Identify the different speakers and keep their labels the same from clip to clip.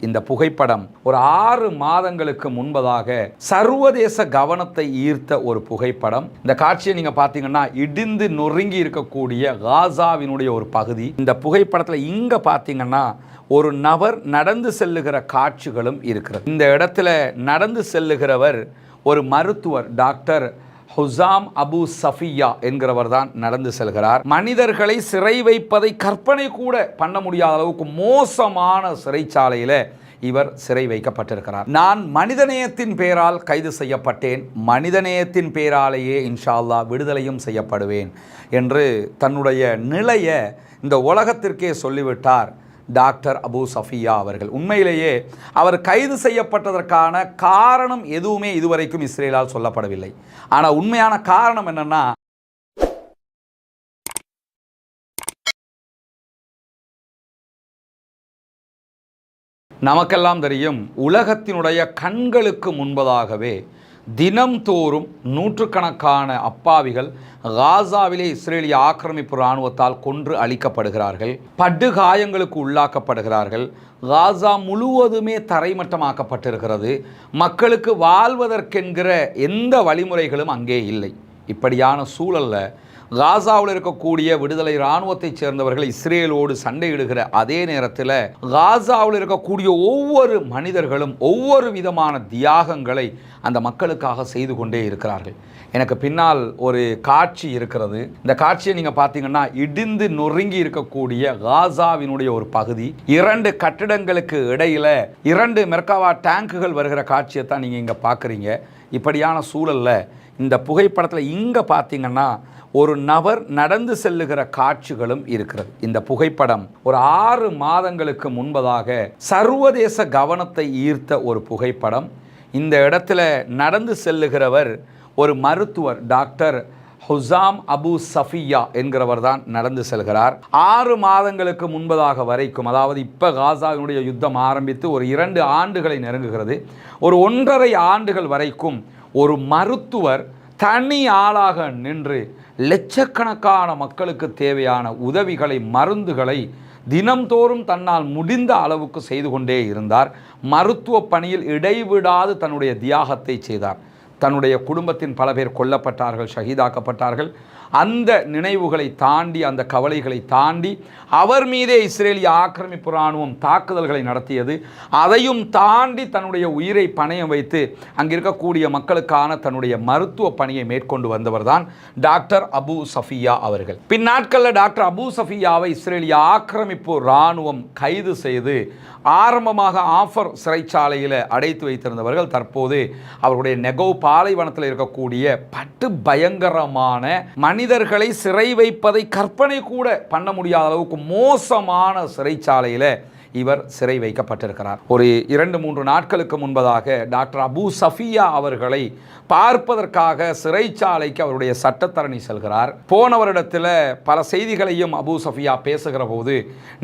Speaker 1: இந்த புகைப்படம் ஒரு ஆறு மாதங்களுக்கு முன்பதாக சர்வதேச கவனத்தை ஈர்த்த ஒரு புகைப்படம். இந்த காட்சியை நீங்க பார்த்தீங்கன்னா இடிந்து நொறுங்கி இருக்கக்கூடிய காசாவினுடைய ஒரு பகுதி. இந்த புகைப்படத்தில் இங்க பார்த்தீங்கன்னா ஒரு நபர் நடந்து செல்லுகிற காட்சிகளும் இருக்கிறது. இந்த இடத்துல நடந்து செல்லுகிறவர் ஒரு மருத்துவர் டாக்டர் ஹுசாம் அபு சஃபியா என்கிறவர் தான் நடந்து செல்கிறார். மனிதர்களை சிறை வைப்பதை கற்பனை கூட பண்ண முடியாத அளவுக்கு மோசமான சிறைச்சாலையில் இவர் சிறை வைக்கப்பட்டிருக்கிறார். நான் மனிதநேயத்தின் பெயரால் கைது செய்யப்பட்டேன். மனிதநேயத்தின் பெயராலேயே இன்ஷா அல்லாஹ் விடுதலையும் செய்யப்படுவேன் என்று தன்னுடைய நிலையை இந்த உலகத்திற்கே சொல்லிவிட்டார். டாக்டர் அபு சஃபியா அவர்கள். உண்மையிலேயே அவர் கைது செய்யப்பட்டதற்கான காரணம் எதுவுமே இதுவரைக்கும் இஸ்ரேலால் சொல்லப்படவில்லை. ஆனால் உண்மையான காரணம் என்னன்னா நமக்கெல்லாம் தெரியும் உலகத்தினுடைய கண்களுக்கு முன்பதாகவே தினம்தோறும் நூற்றுக்கணக்கான அப்பாவிகள் காசாவிலே இஸ்ரேலிய ஆக்கிரமிப்பு இராணுவத்தால் கொன்று அழிக்கப்படுகிறார்கள் படுகாயங்களுக்கு உள்ளாக்கப்படுகிறார்கள். காசா முழுவதுமே தரைமட்டமாக்கப்பட்டிருக்கிறது. மக்களுக்கு வாழ்வதற்கென்கிற எந்த வழிமுறைகளும் அங்கே இல்லை. இப்படியான சூழல்ல காசாவில் இருக்கக்கூடிய விடுதலை இராணுவத்தைச் சேர்ந்தவர்கள் இஸ்ரேலோடு சண்டையிடுகிற அதே நேரத்தில் காசாவில் இருக்கக்கூடிய ஒவ்வொரு மனிதர்களும் ஒவ்வொரு விதமான தியாகங்களை அந்த மக்களுக்காக செய்து கொண்டே இருக்கிறார்கள். எனக்கு பின்னால் ஒரு காட்சி இருக்கிறது. இந்த காட்சியை நீங்கள் பார்த்தீங்கன்னா இடிந்து நொறுங்கி இருக்கக்கூடிய காசாவினுடைய ஒரு பகுதி. இரண்டு கட்டிடங்களுக்கு இடையில் இரண்டு மெர்காவா டேங்குகள் வருகிற காட்சியை தான் நீங்கள் இங்கே பார்க்குறீங்க. இப்படியான சூழலில் இந்த புகைப்படத்தில் இங்கே பார்த்தீங்கன்னா ஒரு நபர் நடந்து செல்லுகிற காட்சிகளும் இருக்கிறது. இந்த புகைப்படம் ஒரு ஆறு மாதங்களுக்கு முன்பதாக சர்வதேச கவனத்தை ஈர்த்த ஒரு புகைப்படம். இந்த இடத்துல நடந்து செல்லுகிறவர் ஒரு மருத்துவர் டாக்டர் ஹுசாம் அபு சஃபியா என்கிறவர் தான் நடந்து செல்கிறார். ஆறு மாதங்களுக்கு முன்பதாக வரைக்கும் அதாவது இப்போ காசாவினுடைய யுத்தம் ஆரம்பித்து ஒரு இரண்டு ஆண்டுகளை நெருங்குகிறது. ஒரு ஒன்றரை ஆண்டுகள் வரைக்கும் ஒரு மருத்துவர் தனி ஆளாக நின்று லட்சக்கணக்கான மக்களுக்கு தேவையான உதவிகளை மருந்துகளை தினம்தோறும் தன்னால் முடிந்த அளவுக்கு செய்து கொண்டே இருந்தார். மருத்துவ பணியில் இடைவிடாது தன்னுடைய தியாகத்தை செய்தார். தன்னுடைய குடும்பத்தின் பல பேர் கொல்லப்பட்டார்கள் ஷஹீதாக்கப்பட்டார்கள். அந்த நினைவுகளை தாண்டி அந்த கவலைகளை தாண்டி அவர் மீதே இஸ்ரேலிய ஆக்கிரமிப்பு இராணுவம் தாக்குதல்களை நடத்தியது. அதையும் தாண்டி தன்னுடைய உயிரை பணயம் வைத்து அங்கே இருக்கக்கூடிய மக்களுக்கான தன்னுடைய மருத்துவ பணியை மேற்கொண்டு வந்தவர் தான் டாக்டர் அபு சஃபியா அவர்கள். பின்னாட்களில் டாக்டர் அபு சஃபியாவை இஸ்ரேலிய ஆக்கிரமிப்பு இராணுவம் கைது செய்து ஆரம்பமாக ஆஃபர் சிறைச்சாலையில் அடைத்து வைத்திருந்தவர்கள் தற்போது அவருடைய நெகோ பாலைவனத்தில் இருக்கக்கூடிய பட்டு பயங்கரமான மனிதர்களை சிறை வைப்பதை கற்பனை கூட பண்ண முடியாத அளவுக்கு மோசமான சிறைச்சாலையில் இவர் சிறை வைக்கப்பட்டிருக்கிறார். ஒரு இரண்டு மூன்று நாட்களுக்கு முன்பதாக டாக்டர் அபு சஃபியா அவர்களை பார்ப்பதற்காக சிறைச்சாலைக்கு அவருடைய சட்டத்தரணி செல்கிறார். போன வருடத்தில் பல செய்திகளையும் அபு சஃபியா பேசுகிற போது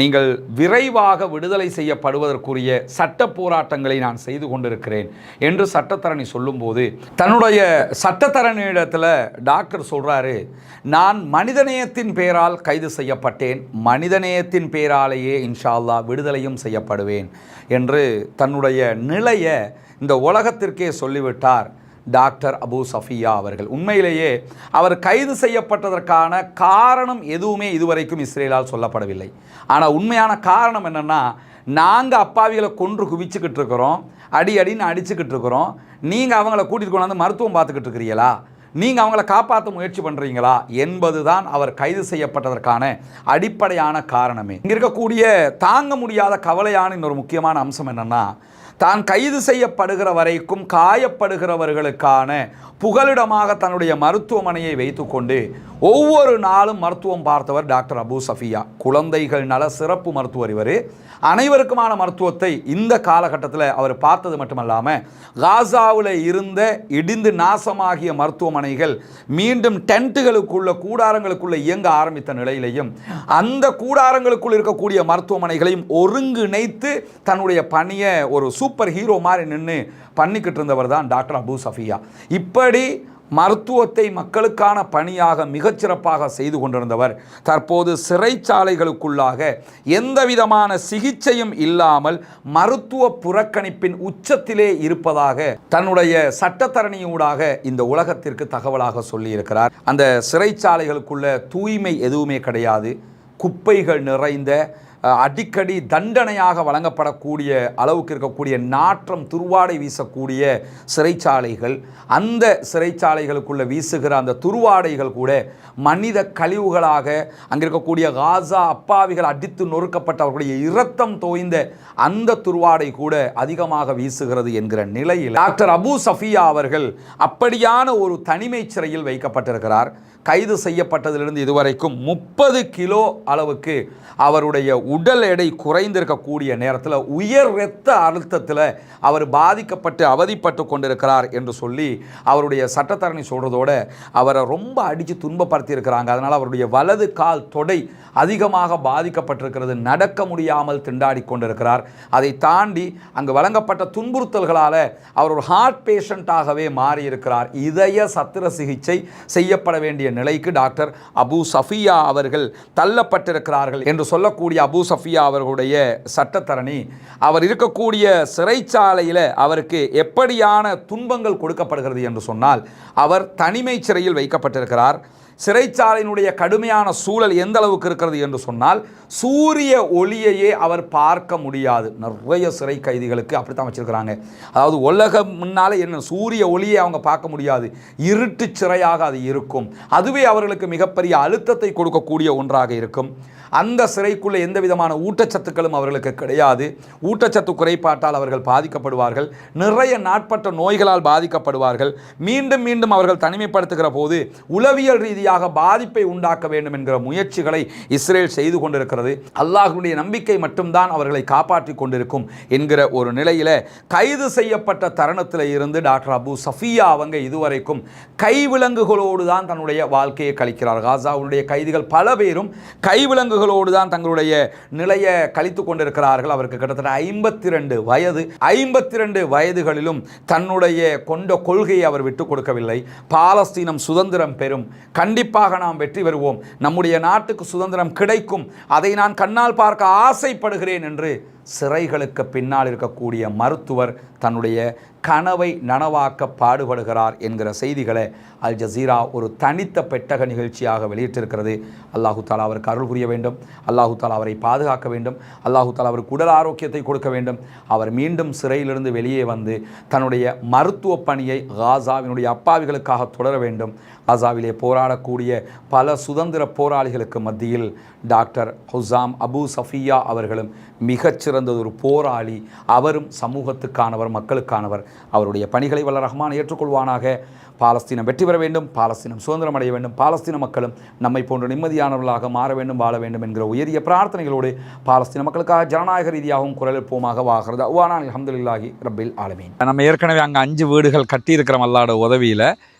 Speaker 1: நீங்கள் விரைவாக விடுதலை செய்யப்படுவதற்குரிய சட்ட போராட்டங்களை நான் செய்து கொண்டிருக்கிறேன் என்று சட்டத்தரணி சொல்லும்போது தன்னுடைய சட்டத்தரணியிடத்தில் டாக்டர் சொல்கிறாரு நான் மனிதநேயத்தின் பேரால் கைது செய்யப்பட்டேன். மனிதநேயத்தின் பேராலேயே இன்ஷா விடுதலை விடுதலையும் செய்யப்படுவேன் என்று தன்னுடைய நிலையை இந்த உலகத்திற்கே சொல்லிவிட்டார் டாக்டர் அபு சஃபியா அவர்கள். உண்மையிலேயே அவர் கைது செய்யப்பட்டதற்கான காரணம் எதுவுமே இதுவரைக்கும் இஸ்ரேலால் சொல்லப்படவில்லை. ஆனால் உண்மையான காரணம் என்னென்னா நாங்கள் அப்பாவிகளை கொன்று குவிச்சுக்கிட்டு இருக்கிறோம் அடி அடின்னு அடிச்சுக்கிட்டு இருக்கிறோம் நீங்கள் அவங்கள கூட்டிகிட்டு கொண்டாந்து மருத்துவம் பார்த்துக்கிட்டு இருக்கிறீங்களா? நீங்கள் அவங்கள காப்பாற்ற முயற்சி பண்ணுறீங்களா என்பது தான் அவர் கைது செய்யப்பட்டதற்கான அடிப்படையான காரணமே. இங்கே இருக்கக்கூடிய தாங்க முடியாத கவலையான இன்னொரு முக்கியமான அம்சம் என்னென்னா தான் கைது செய்யப்படுகிற வரைக்கும் காயப்படுகிறவர்களுக்கான புகலிடமாக தன்னுடைய மருத்துவமனையை வைத்துக்கொண்டு ஒவ்வொரு நாளும் மருத்துவம் பார்த்தவர் டாக்டர் அபு சஃபியா. குழந்தைகள் நல சிறப்பு மருத்துவர் இவர். அனைவருக்குமான மருத்துவத்தை இந்த காலகட்டத்தில் அவர் பார்த்தது மட்டுமல்லாமல் காசாவில் இருந்த இடிந்து நாசமாகிய மருத்துவமனைகள் மீண்டும் டென்ட்டுகளுக்குள்ள கூடாரங்களுக்குள்ள இயங்க ஆரம்பித்த நிலையிலையும் அந்த கூடாரங்களுக்குள் இருக்கக்கூடிய மருத்துவமனைகளையும் ஒருங்கிணைத்து தன்னுடைய பணியை ஒரு சூப்பர் ஹீரோ மாதிரி நின்று பண்ணிக்கிட்டு இருந்தவர் தான் டாக்டர் அபு சஃபியா. இப்படி மருத்துவத்தை மக்களுக்கான பணியாக மிகச்சிறப்பாக செய்து கொண்டிருந்தவர் தற்போது சிறைச்சாலைகளுக்குள்ளாக எந்த விதமான சிகிச்சையும் இல்லாமல் மருத்துவ புறக்கணிப்பின் உச்சத்திலே இருப்பதாக தன்னுடைய சட்டத்தரணியூடாக இந்த உலகத்திற்கு தகவலாக சொல்லியிருக்கிறார். அந்த சிறைச்சாலைகளுக்குள்ள தூய்மை எதுவுமே கிடையாது. குப்பைகள் நிறைந்த அடிக்கடி தண்டனையாக வழங்கப்படக்கூடிய அளவுக்கு இருக்கக்கூடிய நாற்றம் துருவாடை வீசக்கூடிய சிறைச்சாலைகள் அந்த சிறைச்சாலைகளுக்குள்ளே வீசுகிற அந்த துருவாடைகள் கூட மனித கழிவுகளாக அங்கே இருக்கக்கூடிய காசா அப்பாவிகள் அடித்து நொறுக்கப்பட்டவர்களுடைய இரத்தம் தோய்ந்த அந்த துருவாடை கூட அதிகமாக வீசுகிறது என்கிற நிலையில் டாக்டர் அபு சஃபியா அவர்கள் அப்படியான ஒரு தனிமை சிறையில் வைக்கப்பட்டிருக்கிறார். கைது செய்யப்பட்டதிலிருந்து இதுவரைக்கும் முப்பது கிலோ அளவுக்கு அவருடைய உடல் எடை குறைந்திருக்கக்கூடிய நேரத்தில் உயர் இரத்த அழுத்தத்தில் அவர் பாதிக்கப்பட்டு அவதிப்பட்டு கொண்டிருக்கிறார் என்று சொல்லி அவருடைய சட்டத்தரணி சொல்கிறதோட அவரை ரொம்ப அடித்து துன்பப்படுத்தியிருக்கிறாங்க. அதனால் அவருடைய வலது கால் தொடை அதிகமாக பாதிக்கப்பட்டிருக்கிறது. நடக்க முடியாமல் திண்டாடி கொண்டிருக்கிறார். அதை தாண்டி அங்கு வழங்கப்பட்ட துன்புறுத்தல்களால் அவர் ஒரு ஹார்ட் பேஷண்ட்டாகவே மாறியிருக்கிறார். இதய சத்திர சிகிச்சை செய்யப்பட வேண்டிய நிலைக்கு டாக்டர் அபு சஃபியா அவர்கள் தள்ளப்பட்டிருக்கிறார்கள் என்று சொல்லக்கூடிய அபு சஃபியா அவர்களுடைய சட்டத்தரணி. அவர் இருக்கக்கூடிய சிறைச்சாலையில் அவருக்கு எப்படியான துன்பங்கள் கொடுக்கப்படுகிறது என்று சொன்னால் அவர் தனிமை சிறையில் வைக்கப்பட்டிருக்கிறார். சிறைச்சாலையினுடைய கடுமையான சூழல் எந்த அளவுக்கு இருக்கிறது என்று சொன்னால் சூரிய ஒளியையே அவர் பார்க்க முடியாது. நிறைய சிறை கைதிகளுக்கு அப்படித்தான் வச்சிருக்கிறாங்க. அதாவது உலகம் முன்னாலே என்ன சூரிய ஒளியை அவங்க பார்க்க முடியாது. இருட்டு சிறையாக அது இருக்கும். அதுவே அவர்களுக்கு மிகப்பெரிய அழுத்தத்தை கொடுக்கக்கூடிய ஒன்றாக இருக்கும். அந்த சிறைக்குள்ளே எந்த விதமான ஊட்டச்சத்துக்களும் அவர்களுக்கு கிடையாது. ஊட்டச்சத்து குறைபாட்டால் அவர்கள் பாதிக்கப்படுவார்கள். நிறைய நாட்பட்ட நோய்களால் பாதிக்கப்படுவார்கள். மீண்டும் மீண்டும் அவர்கள் தனிமைப்படுத்துகிற போது உளவியல் ரீதியாக ரீதியாக பாதிப்பை உண்டாக்க வேண்டும் என்கிற முயற்சிகளை இஸ்ரேல் செய்து கொண்டிருக்கிறது. அல்லாஹ்வுடைய நம்பிக்கை மட்டும்தான் அவர்களை காப்பாற்றி கொண்டிருக்கும் என்கிற ஒரு நிலையில் கைது செய்யப்பட்ட தருணத்தில் இருந்து டாக்டர் அபு சஃபியா அவங்க இதுவரைக்கும் கைவிலங்குகளோடு தான் தன்னுடைய வாழ்க்கையை கழிக்கிறார். காசாவுடைய கைதிகள் பல பேரும் கைவிலங்குகளோடு தான் தங்களுடைய நிலையை கழித்து கொண்டிருக்கிறார்கள். அவருக்கு கிட்டத்தட்ட ஐம்பத்தி ரெண்டு வயது. ஐம்பத்தி ரெண்டு வயதுகளிலும் தன்னுடைய கொண்ட கொள்கையை அவர் விட்டுக் கொடுக்கவில்லை. பாலஸ்தீனம் சுதந்திரம் பெறும் கண்டி கண்டிப்பாக நாம் வெற்றி பெறுவோம். நம்முடைய நாட்டுக்கு சுதந்திரம் கிடைக்கும். அதை நான் கண்ணால் பார்க்க ஆசைப்படுகிறேன் என்று சிறைகளுக்கு பின்னால் இருக்கக்கூடிய மருத்துவர் தன்னுடைய கனவை நனவாக்க பாடுபடுகிறார் என்கிற செய்திகளை அல் ஜசீரா ஒரு தனித்த பெட்டக நிகழ்ச்சியாக வெளியிட்டிருக்கிறது. அல்லாஹு தாலா அவருக்கு அருள் புரிய வேண்டும். அல்லாஹு தாலா அவரை பாதுகாக்க வேண்டும். அல்லாஹு தாலா அவருக்கு உடல் ஆரோக்கியத்தை கொடுக்க வேண்டும். அவர் மீண்டும் சிறையிலிருந்து வெளியே வந்து தன்னுடைய மருத்துவ பணியை காசாவினுடைய அப்பாவிகளுக்காக தொடர வேண்டும். காசாவிலே போராடக்கூடிய பல சுதந்திர போராளிகளுக்கு மத்தியில் டாக்டர் ஹுசாம் அபு சஃபியா அவர்களும் மிகச்சிறந்த ஒரு போராளி அவரும் சமூகத்துக்கானவர் மக்களுக்கானவர். அவருடைய பணிகளை வல்ல ரஹ்மான் ஏற்றுக்கொள்வானாக. பாலஸ்தீனம் வெற்றி பெற வேண்டும் பாலஸ்தீனம் சுதந்திரம் அடைய வேண்டும் பாலஸ்தீன மக்களும் நம்மை போன்ற நிம்மதியானவர்களாக மாற வேண்டும் வாழ வேண்டும் என்கிற உயரிய பிரார்த்தனைகளோடு பாலஸ்தீன மக்களுக்காக ஜனநாயக ரீதியாகவும் குரல் எழுப்போமாக வாகிறது. அவ்வானான் அஹமதுல்லாஹி ரப்பில் ஆலமீன். நம்ம ஏற்கனவே அங்கே அஞ்சு வீடுகள் கட்டியிருக்கிறோம் அல்லாட உதவியில்